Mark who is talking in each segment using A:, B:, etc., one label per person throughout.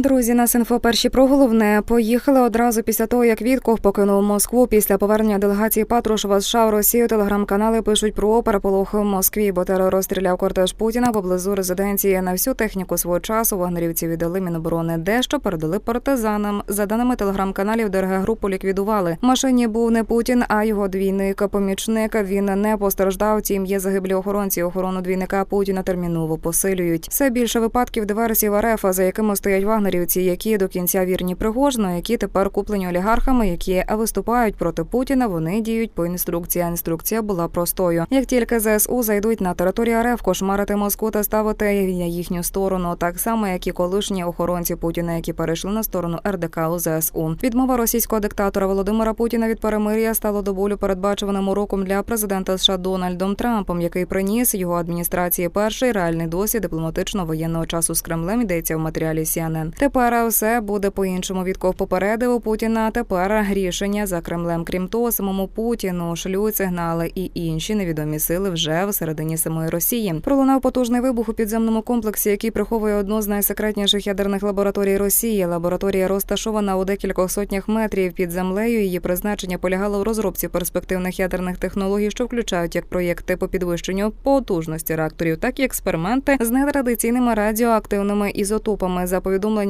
A: Друзі, нас інфо перші про головне поїхали одразу після того, як Вітков покинув Москву. Після повернення делегації Патрушева з США в Росію телеграм-канали пишуть про переполох в Москві, бо терор розстріляв кортеж Путіна поблизу резиденції. На всю техніку свого часу вагнерівці віддали Міноборони дещо передали партизанам. За даними телеграм-каналів, ДРГ групу ліквідували. В машині був не Путін, а його двійник. Помічник він не постраждав. Тім є загиблі охоронці. Охорону двійника Путіна терміново посилюють. Все більше випадків диверсій в РФ, за якими стоять вагнерівці, які до кінця вірні Пригожину, які тепер куплені олігархами, які виступають проти Путіна. Вони діють по інструкції. Інструкція була простою. Як тільки ЗСУ зайдуть на територію РФ, кошмарити Москву та ставити на їхню сторону, так само як і колишні охоронці Путіна, які перейшли на сторону РДК у ЗСУ. Відмова російського диктатора Володимира Путіна від перемир'я стало до болю передбачуваним уроком для президента США Дональдом Трампом, який приніс його адміністрації перший реальний досвід дипломатично-воєнного часу з Кремлем. Йдеться в матеріалі CNN. Тепер все буде по-іншому. Вітков попередив Путіна. Тепер рішення за Кремлем. Крім того, самому Путіну шлють сигнали і інші невідомі сили вже всередині самої Росії. Пролунав потужний вибух у підземному комплексі, який приховує одну з найсекретніших ядерних лабораторій Росії. Лабораторія розташована у декількох сотнях метрів під землею. Її призначення полягало в розробці перспективних ядерних технологій, що включають як проєкти по підвищенню потужності реакторів, так і експерименти з нетрадиційними радіоактивними ізотопами. За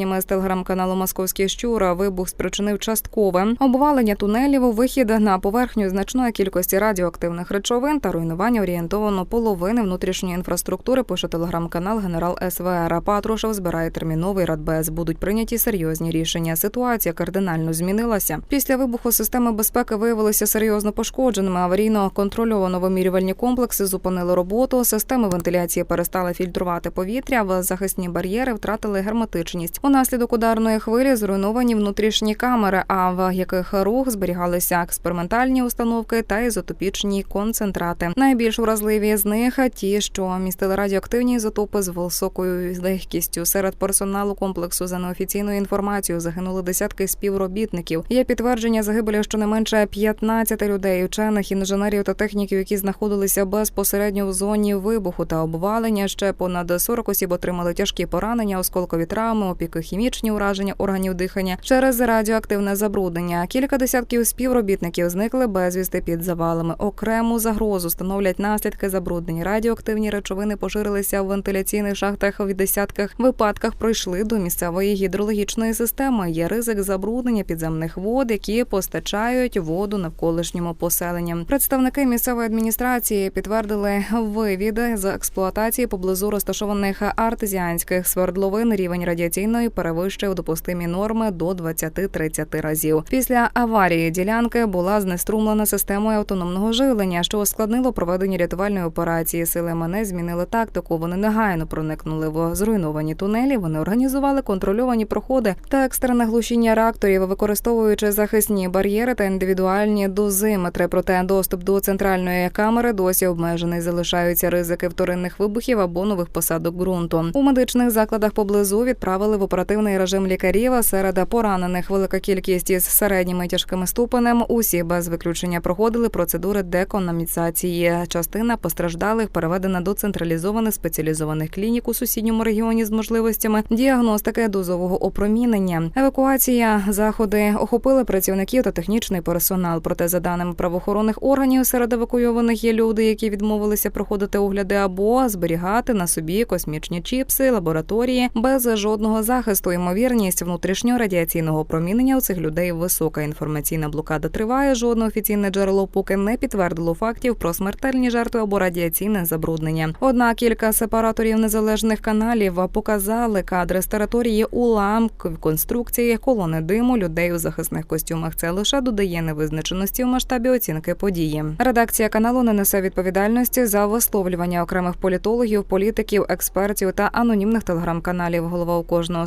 A: повідомленнями з телеграм-каналу Московський щура, вибух спричинив часткове обвалення тунелів, вихід на поверхню значної кількості радіоактивних речовин та руйнування орієнтовано половини внутрішньої інфраструктури. Пише телеграм-канал Генерал СВР. Патрушев збирає терміновий радбез. Будуть прийняті серйозні рішення. Ситуація кардинально змінилася. Після вибуху системи безпеки виявилися серйозно пошкодженими. Аварійно контрольовано вимірювальні комплекси зупинили роботу. Системи вентиляції перестали фільтрувати повітря. В захисні бар'єри втратили герметичність. Унаслідок ударної хвилі зруйновані внутрішні камери, а в яких рух зберігалися експериментальні установки та ізотопічні концентрати. Найбільш вразливі з них ті, що містили радіоактивні ізотопи з високою легкістю. Серед персоналу комплексу за неофіційною інформацією загинули десятки співробітників. Є підтвердження загибелі щонайменше 15 людей, учених, інженерів та техніків, які знаходилися безпосередньо в зоні вибуху та обвалення. Ще понад 40 осіб отримали тяжкі поранення, осколкові травми, опіки, хімічні ураження органів дихання через радіоактивне забруднення. Кілька десятків співробітників зникли безвісти під завалами. Окрему загрозу становлять наслідки забруднень. Радіоактивні речовини поширилися в вентиляційних шахтах. В десятках випадках пройшли до місцевої гідрологічної системи. Є ризик забруднення підземних вод, які постачають воду навколишньому поселенням. Представники місцевої адміністрації підтвердили вивід з експлуатації поблизу розташованих артезіанських свердловин. Рівень радіаційної перевищив допустимі норми до 20-30 разів. Після аварії ділянки була знеструмлена системою автономного живлення, що ускладнило проведення рятувальної операції. Сили МНС змінили тактику. Вони негайно проникнули в зруйновані тунелі. Вони організували контрольовані проходи та екстрене глушіння реакторів, використовуючи захисні бар'єри та індивідуальні дозиметри. Проте доступ до центральної камери досі обмежений. Залишаються ризики вторинних вибухів або нових посадок ґрунту. У медичних закладах поблизу відправили в оперативний режим лікарів. Серед поранених велика кількість із середніми тяжкими ступенем. Усі без виключення проходили процедури декономіцації. Частина постраждалих переведена до централізованих спеціалізованих клінік у сусідньому регіоні з можливостями діагностики дозового опромінення. Евакуація заходи охопили працівників та технічний персонал. Проте, за даними правоохоронних органів, серед евакуйованих є люди, які відмовилися проходити огляди або зберігати на собі космічні чіпси, лабораторії без жодного захисту. Ймовірність внутрішнього радіаційного промінення у цих людей висока. Інформаційна блокада триває. Жодне офіційне джерело поки не підтвердило фактів про смертельні жертви або радіаційне забруднення. Однак кілька сепараторів незалежних каналів показали кадри з території уламків конструкції, колони диму, людей у захисних костюмах. Це лише додає невизначеності в масштабі оцінки події. Редакція каналу не несе відповідальності за висловлювання окремих політологів, політиків, експертів та анонімних телеграм-каналів. Голова у кожного